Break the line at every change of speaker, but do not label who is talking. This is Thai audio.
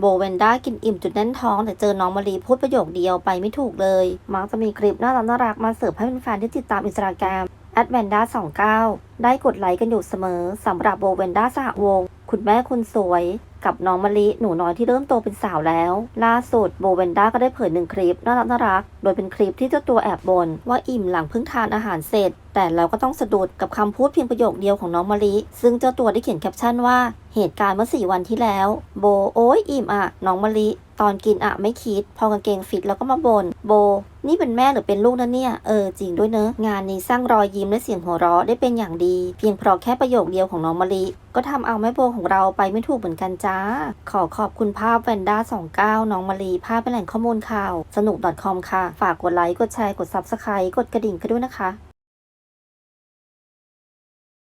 โบเวนด้ากินอิ่มจุดแน่นท้อง แต่เจอน้องมะรีพูดประโยคเดียวไปไม่ถูกเลย มักจะมีคลิปน่ารักน่ารักมาเสิร์ฟให้แฟนๆที่ติดตามอินสตาแกรมแอดแวนด้า29 ได้กดไลค์กันอยู่เสมอสำหรับโบเวนด้าสหวง คุณแม่คนสวย กับน้องมะลิหนูน้อยที่เริ่มโตเป็นสาวแล้ว ล่าสุดโบเวนด้าก็ได้เผยหนึ่งคลิปน่ารักน่ารัก โดยเป็นคลิปที่เจ้าตัวแอบบน ว่าอิ่มหลังเพิ่งทานอาหารเสร็จ แต่เราก็ต้องสะดุดกับคำพูดเพียงประโยคเดียวของน้องมะลิ ซึ่งเจ้าตัวได้เขียนแคปชั่นว่าเหตุการณ์เมื่อสี่วันที่แล้ว โบโอ้ยอิ่มอะน้องมะลิ ตอนกินอะไม่คิด พอกางเกงฟิตแล้วก็มาบน่นโบ นี่เป็นแม่หรือเป็นลูกนะเนี่ย เออจริงด้วยเนอะ งานนี้สร้างรอยยิ้มและเสียงหัวเราะได้เป็นอย่างดี เพียงเพราะแค่ประโยคเดียวของน้องมะลิก็ทำเอาแม่โบของเราไปไม่ถูกเหมือนกันจ้า ขอขอบคุณภาพแวนด้า29 น้องมะลิภาพเป็นแหล่งข้อมูลข่าว สนุก .com ค่ะ ฝากกดไลค์ กดแชร์ กด Subscribe กดกระดิ่งกันด้วยนะคะ